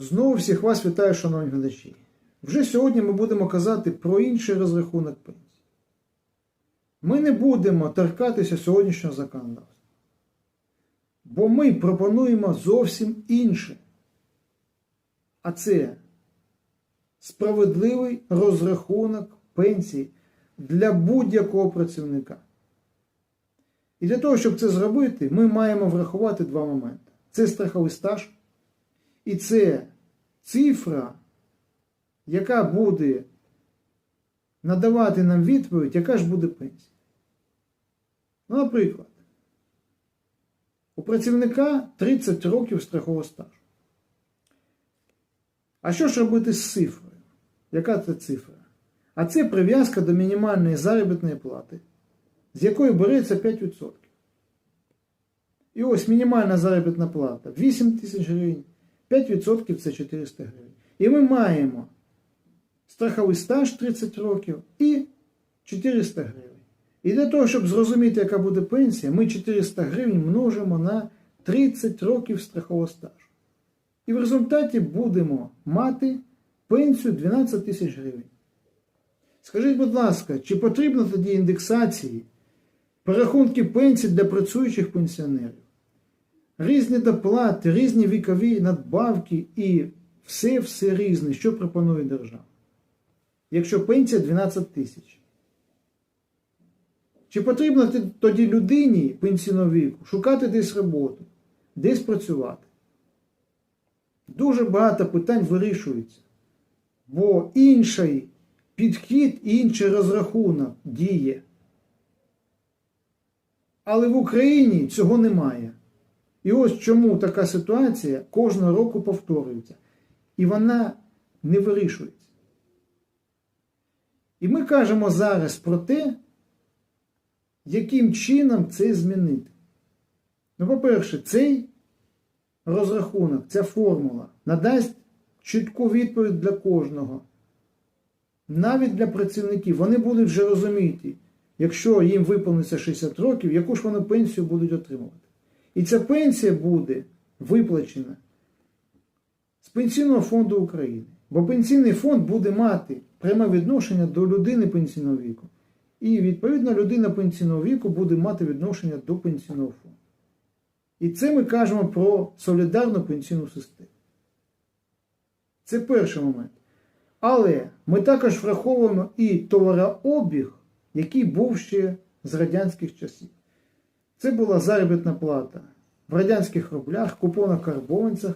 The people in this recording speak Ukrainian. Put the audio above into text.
Знову всіх вас вітаю, шановні глядачі. Вже сьогодні ми будемо казати про інший розрахунок пенсії. Ми не будемо торкатися сьогоднішнього законодавства. Бо ми пропонуємо зовсім інше. А це справедливий розрахунок пенсії для будь-якого працівника. І для того, щоб це зробити, ми маємо врахувати два моменти: це страховий стаж, і це цифра, яка буде надавати нам відповідь, яка ж буде пенсія. Ну, наприклад, у працівника 30 років страхового стажу. А що ж робити з цифрою? Яка це цифра? А це прив'язка до мінімальної заробітної плати, з якої береться 5%. І ось мінімальна заробітна плата 8 тисяч гривень, 5% це 400 гривень. І ми маємо страховий стаж 30 років і 400 гривень. І для того, щоб зрозуміти, яка буде пенсія, ми 400 гривень множимо на 30 років страхового стажу. І в результаті будемо мати пенсію 12 тисяч гривень. Скажіть, будь ласка, чи потрібно тоді індексації, перерахунки пенсій для працюючих пенсіонерів? Різні доплати, різні вікові надбавки і все-все різне, що пропонує держава. Якщо пенсія 12 тисяч. Чи потрібно тоді людині пенсійного віку шукати десь роботу, десь працювати? Дуже багато питань вирішується, бо інший підхід, інший розрахунок діє. Але в Україні цього немає. І ось чому така ситуація кожного року повторюється. І вона не вирішується. І ми кажемо зараз про те, яким чином це змінити. Ну, по-перше, цей розрахунок, ця формула надасть чітку відповідь для кожного. Навіть для працівників. Вони будуть вже розуміти, якщо їм виповниться 60 років, яку ж вони пенсію будуть отримувати. І ця пенсія буде виплачена з Пенсійного фонду України. Бо пенсійний фонд буде мати пряме відношення до людини пенсійного віку. І, відповідно, людина пенсійного віку буде мати відношення до пенсійного фонду. І це ми кажемо про солідарну пенсійну систему. Це перший момент. Але ми також враховуємо і товарообіг, який був ще з радянських часів. Це була заробітна плата. В радянських рублях, купонах карбованцях